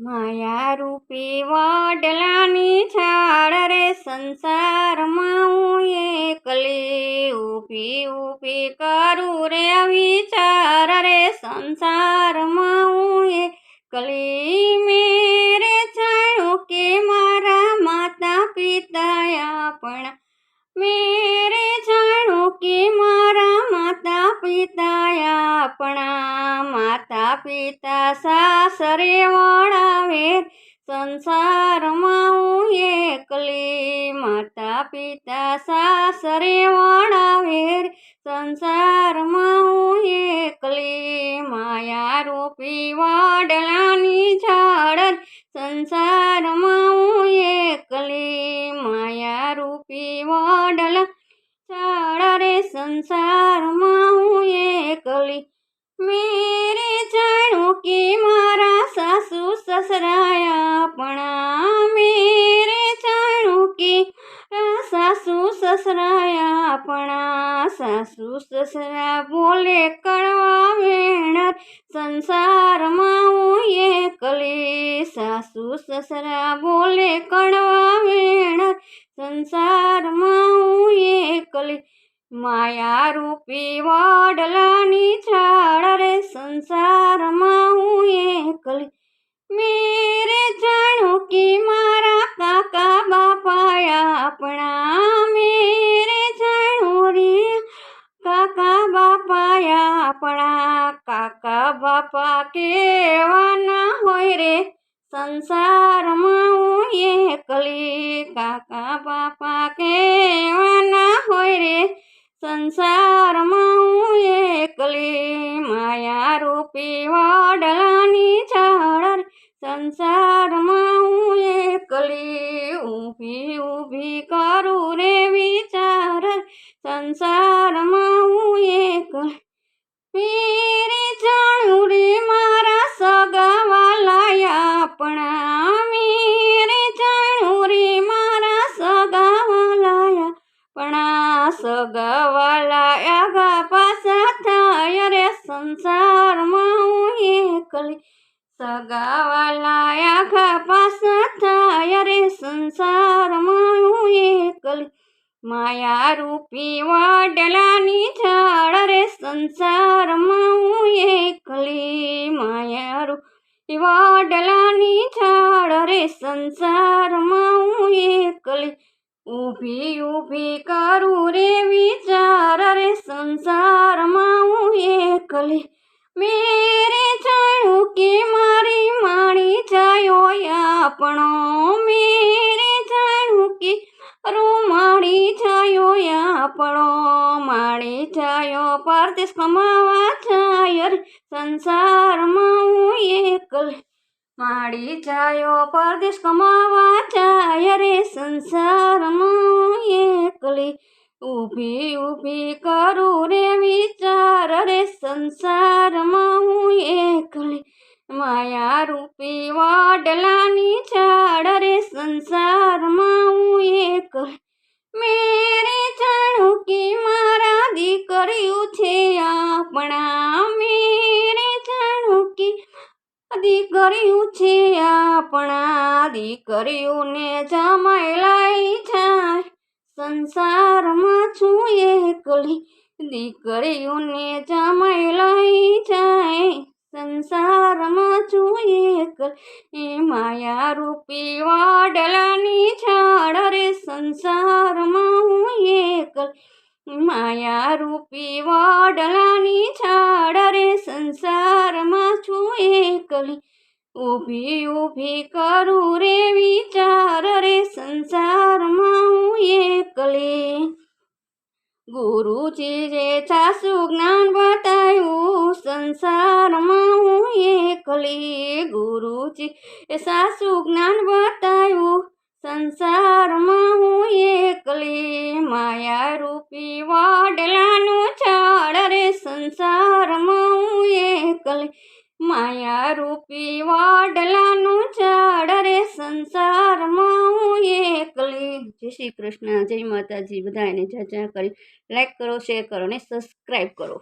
માયા રૂપી વડલાની છાળ રે સંસારમાં હું એકલી ઊભી ઊભી કરું રે વિચાર રે સંસારમાં હું એકલી માતા પિતા સાસરે વણાવેર સંસારમાં હું એકલી, માતા પિતા સાસરે વણાવેર સંસારમાં હું એકલી માયા રૂપી વડલાની ઝાડ. સંસારમાં હું એકલી માયા રૂપી વડલા ઝાડ. રે સંસારમાં હું મેરે જાણું કે મારા સાસુ સસરા આપણા મેરે જાણું કે મારા સાસુ સસરા આપણા સાસુ સસરા બોલે કડવા વેણ સંસારમાં હું એકલી સાસુ સસરા બોલે કડવા વેણ સંસારમાં હું એકલી માયા રૂપી વડલાની ઝાડ રે સંસારમાં હું એકલી. મેરે જાણો કે મારા કાકા બાપા આપણા મેરે જાણો રે. કાકા બાપા આપણા કાકા બાપા કેવાના હોય રે. સંસારમાં સંસારમાં હું એકલી માયા રૂપી વડલાની ઝાડ સંસારમાં હું એકલી ઊભી ઊભી કરું રે વિચાર સંસારમાં હું એકલી પીરી જાણું રે મારા સગાવાલા આપણા મેરે જાણું રે મારા સગાવાલા આપણા સગાવાલા આગા પાછા થાય રે સંસારમાં હું એકલી સગાવાલા આખા પાછા થાય રે સંસારમાં હું એકલી માયા રૂપી વાડલાની ઝાડ રે સંસારમાં હું એકલી માયા રૂપી વાડલાની ઝાડ રે સંસારમાં હું એકલી ઊભી ઊભી કરું રે વિચાર રે સંસારમાં હું એકલી. મેરે જાણું કે મારી માણી જાયો આપણો મેરે જાણું કે મારી જાયો આપણો માણી જાયો પરદેશ કમાવા જાય સંસારમાં હું એકલી. માડી જાયો, પરદેશ કમાવા જાય રે સંસારમાં એકલી. ઊભી ઊભી કરું રે વિચાર રે સંસારમાં હું એકલી. માયા રૂપી વડલાની ઝાડ રે સંસારમાં હું એકલી. દીકરીયું છે આપણા દીકરીઓને જમાઈ લાઈ જાય સંસારમાં છું એકલી, દીકરીઓને જમાઈ લઈ જાય સંસારમાં છું એકલી માયા રૂપી વાડલાની ઝાડ રે. સંસારમાં હું એકલી માયા રૂપી વાડલાની ઝાડ રે. સંસારમાં છું એકલી. ઊભી ઊભી કરું રે વિચાર રે સંસારમાં હું એકલી. ગુરુજી જે સાસુ જ્ઞાન બતાવ્યું સંસારમાં હું એકલી. ગુરુજી એ સાસુ જ્ઞાન બતાવ્યું સંસારમાં હું એકલી. માયા રૂપી વડલાનું હું એકલી જય શ્રી કૃષ્ણ. જય માતાજી. બધાને જાજા કરી. લાઇક કરો શેર કરો અને સબસ્ક્રાઈબ કરો.